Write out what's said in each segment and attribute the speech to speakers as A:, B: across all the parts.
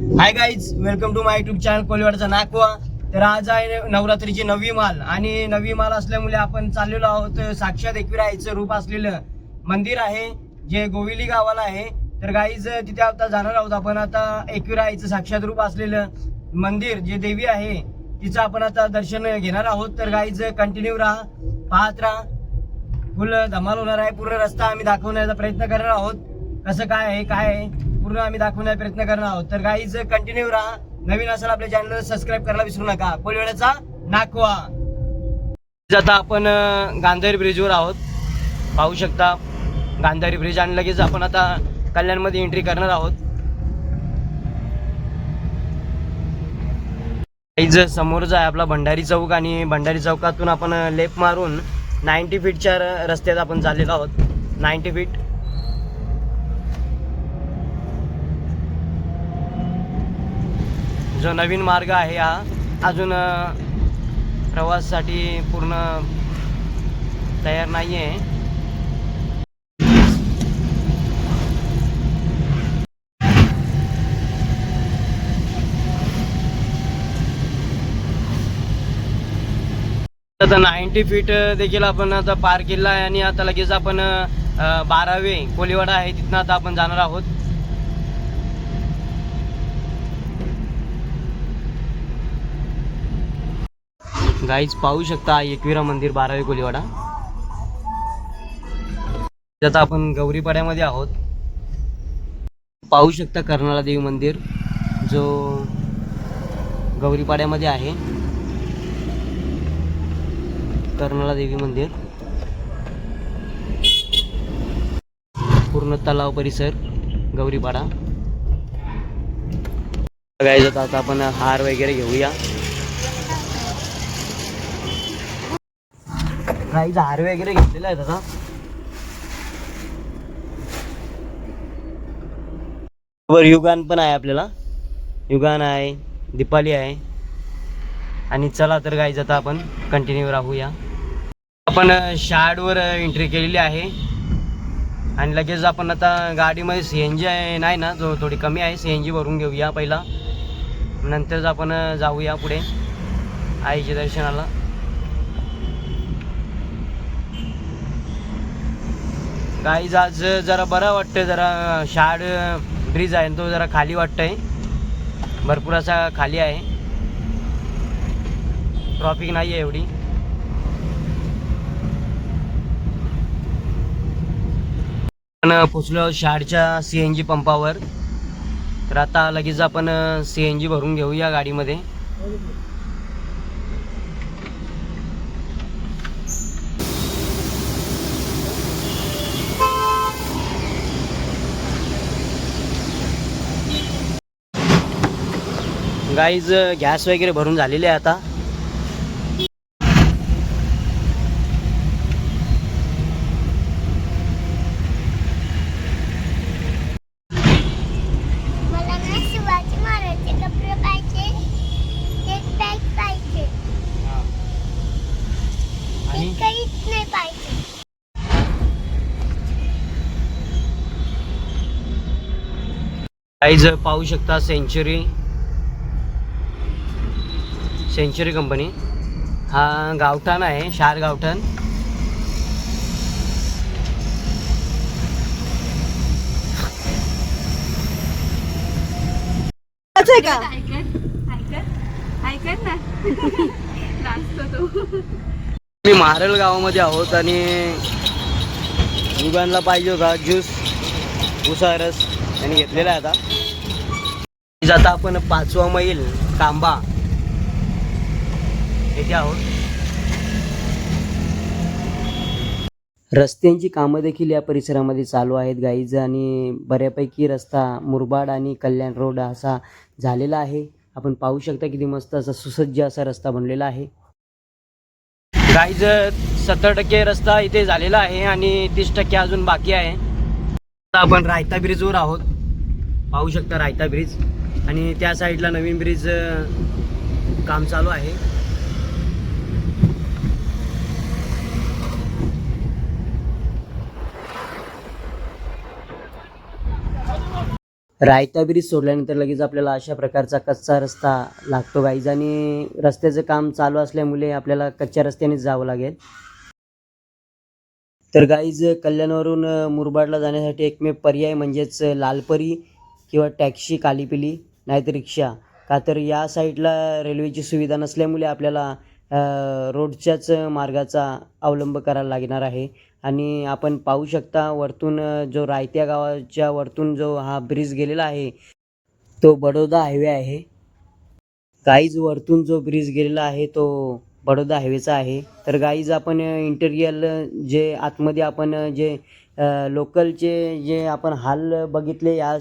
A: Hi guys welcome to my YouTube channel कोलिवाडचा नाकवा तर आज आहे नवरात्रीची नवी माल. आणि नवी माल असल्यामुळे आपण चाललेलो आहोत साक्षात एकविरायचं रूप असलेलं मंदिर आहे जे गोविली गावाला आहे. तर गाईज तिथे आता जाणार आहोत आपण. आता एकविरायचं साक्षात रूप असलेलं मंदिर जे देवी आहे तिचं आपण आता दर्शन घेणार आहोत. तर गाईज कंटिन्यू राहा पाहत राहा. फुल धमाल होणार आहे पूर्ण रस्ता आम्ही दाखवण्याचा प्रयत्न करणार आहोत. कसं काय आहे काय आहे? पूर्ण आम्ही दाखवण्याचा प्रयत्न करणार आहोत. तर गाईज कंटिन्यू राहा. नवीन असेल आपल्या चॅनल सबस्क्राईब करायला विसरू नका. कोळीवाड्याचा नाकवा. आता आपण गांधारी ब्रिजवर आहोत. पाहू शकता गांधारी ब्रिज आणि लगेच आपण आता कल्याणमध्ये एंट्री करणार आहोत. समोर समोरच आहे आपला भंडारी चौक आणि भंडारी चौकातून आपण लेप मारून नाईन्टी फीटच्या रस्त्यात आपण चाललेलो आहोत. नाईन्टी फीट जो नवीन मार्ग आहे हा अजून प्रवासासाठी पूर्ण तयार नाही आहे आता नाईन्टी फीट देखील आपण आता पार केला आहे आणि आता लगेच आपण बारावे कोलीवाडा आहे तिथनं आता आपण जाणार आहोत. गाईज पाहू शकता एकविरा मंदिर बारावी कोलीवाडा. आता आपण गौरीपाड्यामध्ये आहोत. पाहू शकता कर्नाळा देवी मंदिर जो गौरीपाड्यामध्ये आहे. कर्नाळा देवी मंदिर. पूर्ण तलाव परिसर गौरीपाडा. बघायचं आता आपण हार वगैरे घेऊया. काही हार वगैरे घेतलेला आहे आता बरोबर युगान पण आहे आपल्याला. युगान आहे दीपाली आहे. आणि चला तर गाईज आता आपण कंटिन्यू राहूया. आपण शाडवर एंट्री केलेली आहे. आणि लगेच आपण आता गाडीमध्ये सी एन जी आहे नाही ना जो थोडी कमी आहे सी एन जी भरून घेऊया पहिला. नंतरच आपण जाऊया पुढे. आईच्या दर्शनाला. काही आज जरा बरं वाटतं जरा शाड ब्रिज आहे तो जरा खाली वाटतंय. भरपूर असा खाली आहे. ट्रॉफिक नाही आहे एवढी. आपण पोचलो शाडच्या सी एन जी पंपावर. तर आता लगेच आपण सी एन जी भरून घेऊया गाडीमध्ये. गाईज गॅस वगैरे भरून झालेले आहे आता.
B: मला ना शिवाजी
A: सेंचुरी कंपनी. हा गावठाण आहे शार गावठाण.
C: का?
A: मी मारल गावामध्ये आहोत आणि युगांना पाहिजे होता ज्यूस उसा रस यांनी घेतलेला आहे आता. आता आपण पाचवा मैल कांबा. येथे आहोत. रस्त्यांची कामं देखील या परिसरामध्ये चालू आहेत गाईज आणि बऱ्यापैकी रस्ता मुरबाड आणि कल्याण रोड असा झालेला आहे. आपण पाहू शकता किती मस्त असा सुसज्ज असा रस्ता बनलेला आहे. गाईज सत्तर टक्के रस्ता इथे झालेला आहे आणि तीस टक्के अजून बाकी आहे. आपण रायता ब्रिजवर आहोत. पाहू शकता रायता ब्रिज. आणि त्या साईडला नवीन ब्रिज काम चालू आहे. रायता ब्रिज सोडल्यानंतर लगेच आपल्याला अशा प्रकारचा कच्चा रस्ता लागतो गाईज. आणि रस्त्याचं काम चालू असल्यामुळे आपल्याला कच्च्या रस्त्यानेच जावं लागेल. तर गाईज कल्याणवरून मुरबाडला जाण्यासाठी एकमेव पर्याय म्हणजेच लालपरी किंवा टॅक्सी कालीपिली नाहीतर रिक्षा. का तर या साईडला रेल्वेची सुविधा नसल्यामुळे आपल्याला रोडच्याच मार्गाचा अवलंब करायला लागणार आहे. आणि आपण पाहू शकता वरतून जो रायत्या गावाच्या वरतून जो हा ब्रिज गेलेला आहे तो बडोदा हायवे आहे. गाईज वरतून जो ब्रिज गेलेला आहे तो बडोदा हायवेचा आहे. तर गाईज आपण इंटेरियल जे आतमध्ये आपण जे लोकलचे जे आपण हाल बघितले या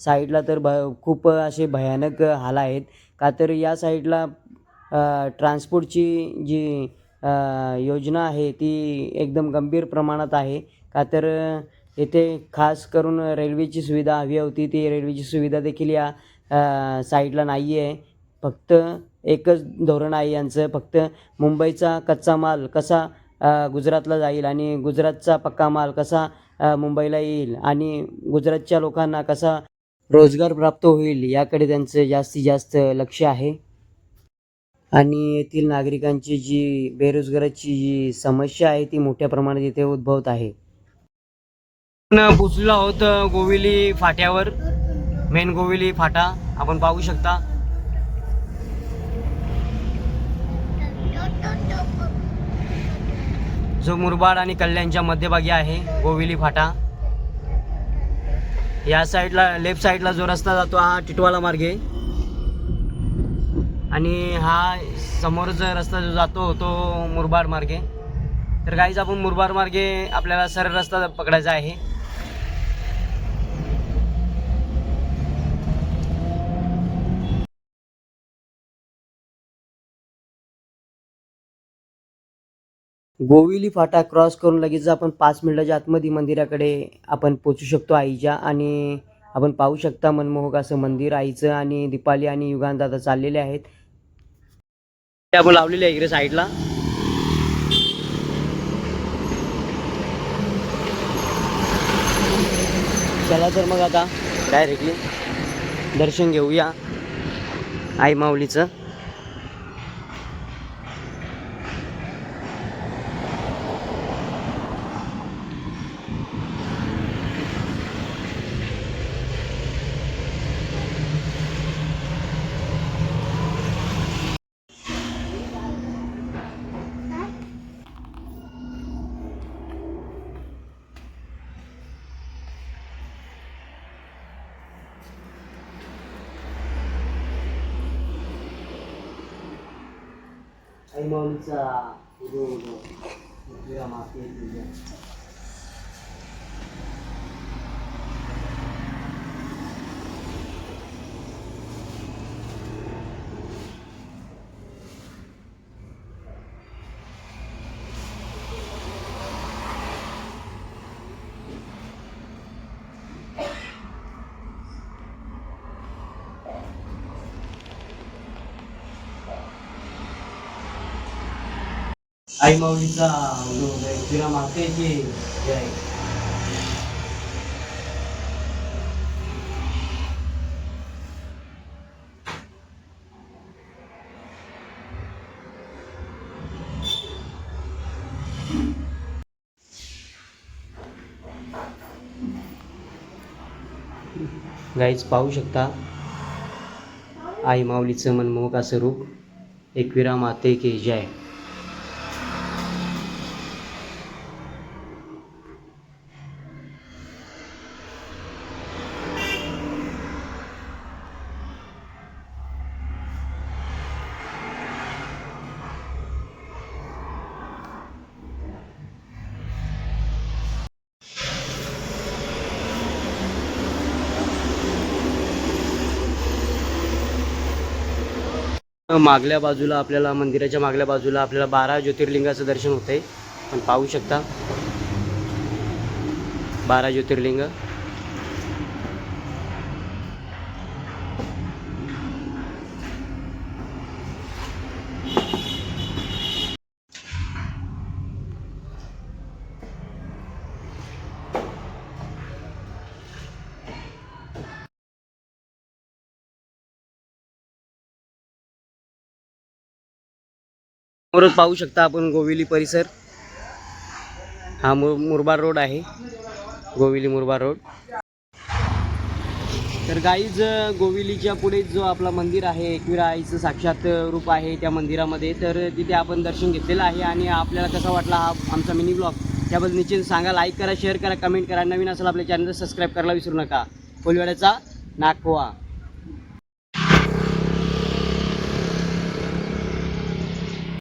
A: साईडला तर भ खूप असे भयानक हाल आहेत. का तर या साईडला ट्रान्सपोर्टची जी योजना आहे ती एकदम गंभीर प्रमाणात आहे. का तर येथे खास करून रेल्वेची सुविधा हवी होती ती रेल्वेची सुविधा देखील या साईडला नाही आहे फक्त एकच धोरण आहे यांचं फक्त मुंबईचा कच्चा माल कसा गुजरातला जाईल आणि गुजरातचा पक्का माल कसा मुंबईला येईल आणि गुजरातच्या लोकांना कसा रोजगार प्राप्त होईल याकडे त्यांचं जास्तीत जास्त लक्ष आहे. आणि येथील नागरिकांची जी बेरोजगाराची जी समस्या आहे ती मोठ्या प्रमाणात इथे उद्भवत आहे. आपण पोचलेलो आहोत गोविली फाट्यावर. मेन गोविली फाटा. आपण पाहू शकता. जो मुरबाड आणि कल्याणच्या मध्यभागी आहे गोविली फाटा. या साईडला लेफ्ट साईडला जो रस्ता जातो हा टिटवाला मार्गे. आणि हा समोरचा रस्ता जो जातो तो मुरबाड मार्गे. तर गाईज आपण मुरबाड मार्गे आपल्याला सरळ रस्ता पकडायचा आहे. गोविली फाटा क्रॉस करून लगेच आपण पाच मिनिटाच्या आतमध्ये मंदिराकडे आपण पोचू शकतो आईच्या आणि आपण पाहू शकता मनमोहक असं मंदिर आईचं आणि दीपाली आणि युगांत आता चाललेले आहेत. ते आपण लावलेले आहे इकडे साईडला. चला तर मग आता डायरेक्टली दर्शन घेऊया आई माऊलीचं. आई माऊलीचा उदो उदो तुझ्या माती तुझ्या आई माऊलीचा उदो उदो तुझ्या जय गाईच पाहू शकता? आई माऊलीचं मनमोहक असं रूप. एकविरा माते की जय. मागल्या बाजूला आपल्याला मंदिराच्या मागल्या बाजूला आपल्याला बारा ज्योतिर्लिंगाचं दर्शन होतंय. पण पाहू शकता. बारा ज्योतिर्लिंग. समोरच पाहू शकता आपण गोविली परिसर. हा मुर मुरबाड रोड आहे. गोविली मुरबाड रोड. तर गाईज गोविलीच्या पुढे जो आपला मंदिर आहे एकविरा आईचं साक्षात रूप आहे त्या मंदिरामध्ये. तर तिथे आपण दर्शन घेतलेलं आहे आणि आपल्याला कसा वाटला हा आमचा मिनी ब्लॉग त्याबद्दल निश्चित सांगा लाईक करा शेअर करा कमेंट करा. नवीन असेल आपल्या चॅनल सबस्क्राईब करायला विसरू नका. कोलवाड्याचा नागपोहा